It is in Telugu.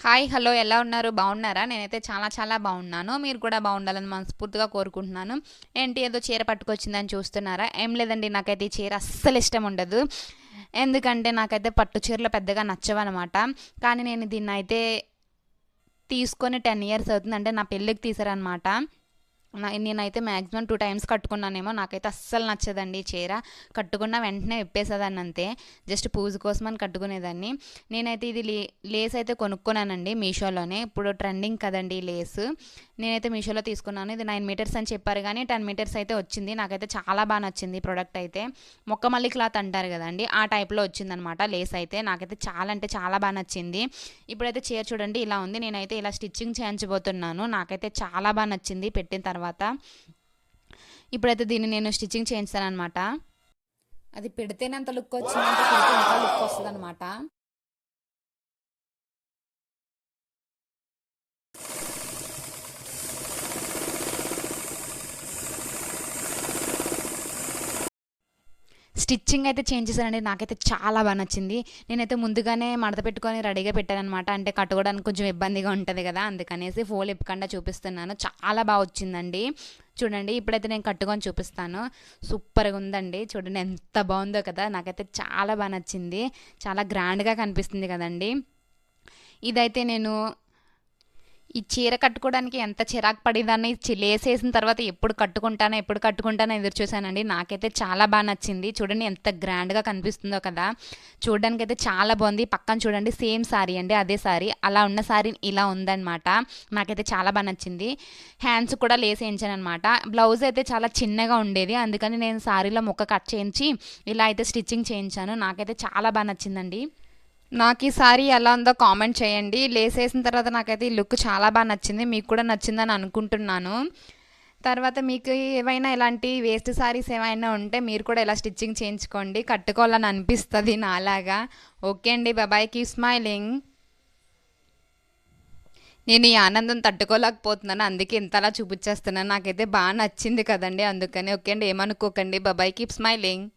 హాయ్ హలో ఎలా ఉన్నారు? బాగున్నారా? నేనైతే చాలా చాలా బాగున్నాను. మీరు కూడా బాగుండాలని మనస్ఫూర్తిగా కోరుకుంటున్నాను. ఏంటి ఏదో చీర పట్టుకొచ్చిందని చూస్తున్నారా? ఏం లేదండి నాకైతే ఈ చీర అస్సలు ఇష్టం ఉండదు. ఎందుకంటే నాకైతే పట్టు చీరలు పెద్దగా నచ్చవన్నమాట. కానీ నేను దీన్ని అయితే తీసుకొని టెన్ ఇయర్స్ అవుతుంది అంటే నా పెళ్ళికి తీసారనమాట నేనైతే మ్యాక్సిమం టూ టైమ్స్ కట్టుకున్నానేమో నాకైతే అస్సలు నచ్చదండి చీర. కట్టుకున్న వెంటనే విప్పేసేదాన్ని అంతే జస్ట్ పూజ కోసం అని కట్టుకునేదాన్ని. నేనైతే ఇది లే లేస్ అయితే కొనుక్కున్నానండి మీషోలోనే. ఇప్పుడు ట్రెండింగ్ కదండి లేసు లేస్. నేనైతే మీషోలో తీసుకున్నాను. ఇది నైన్ మీటర్స్ అని చెప్పారు కానీ టెన్ మీటర్స్ అయితే వచ్చింది. నాకైతే చాలా బాగా నచ్చింది ప్రోడక్ట్ అయితే. మొక్కమల్లి క్లాత్ అంటారు కదండి ఆ టైప్లో వచ్చిందనమాట లేస్ అయితే. నాకైతే చాలా అంటే చాలా బాగా నచ్చింది. ఇప్పుడైతే చీర చూడండి ఇలా ఉంది. నేనైతే ఇలా స్టిచ్చింగ్ చేయించబోతున్నాను. నాకైతే చాలా బాగా నచ్చింది. పెట్టిన తర్వాత తర్వాత ఇప్పుడైతే దీన్ని నేను స్టిచ్చింగ్ చేయించాను అనమాట అది పెడితేనే అంత లుక్ వచ్చిందంటే లుక్ వస్తుంది అనమాట స్టిచ్చింగ్ అయితే చేంజ్ చేశానండి. నాకైతే చాలా బాగా నచ్చింది. నేనైతే ముందుగానే మడత పెట్టుకొని రెడీగా పెట్టానమాట అంటే కట్టుకోవడానికి కొంచెం ఇబ్బందిగా ఉంటుంది కదా అందుకనేసి ఫోల్ ఇప్పకుండా చూపిస్తున్నాను. చాలా బాగా వచ్చిందండి. చూడండి ఇప్పుడైతే నేను కట్టుకొని చూపిస్తాను. సూపర్గా ఉందండి. చూడండి ఎంత బాగుందో కదా. నాకైతే చాలా బాగా నచ్చింది. చాలా గ్రాండ్గా కనిపిస్తుంది కదండి. ఇదైతే నేను ఈ చీర కట్టుకోవడానికి ఎంత చిరాకు పడేదాన్ని? లేసేసిన తర్వాత ఎప్పుడు కట్టుకుంటానో ఎప్పుడు కట్టుకుంటానో ఎదురు చూశానండి. నాకైతే చాలా బాగా నచ్చింది. చూడండి ఎంత గ్రాండ్గా కనిపిస్తుందో కదా. చూడడానికి అయితే చాలా బాగుంది. పక్కన చూడండి సేమ్ సారీ అండి అదే శారీ అలా ఉన్న సారీ ఇలా ఉందన్నమాట. నాకైతే చాలా బాగా నచ్చింది. హ్యాండ్స్ కూడా లేస్ వేయించాను అనమాట బ్లౌజ్ అయితే చాలా చిన్నగా ఉండేది. అందుకని నేను శారీలో ముక్క కట్ చేయించి ఇలా అయితే స్టిచ్చింగ్ చేయించాను. నాకైతే చాలా బాగా నచ్చిందండి. నాకు ఈ సారీ ఎలా ఉందో కామెంట్ చేయండి. లేస్ వేసిన తర్వాత నాకైతే ఈ లుక్ చాలా బాగా నచ్చింది. మీకు కూడా నచ్చిందని అనుకుంటున్నాను. తర్వాత మీకు ఏవైనా ఇలాంటి వేస్ట్ సారీస్ ఏమైనా ఉంటే మీరు కూడా ఇలా స్టిచ్చింగ్ చేయించుకోండి. కట్టుకోవాలని అనిపిస్తుంది నాలాగా. ఓకే అండి. బాబాయ్ కీ స్మైలింగ్ నేను ఈ ఆనందం తట్టుకోలేకపోతున్నాను. అందుకే ఇంతలా చూపించేస్తున్నాను. నాకైతే బాగా నచ్చింది కదండి. అందుకని ఓకే అండి. ఏమనుకోకండి. బాబాయ్ కీప్ స్మైలింగ్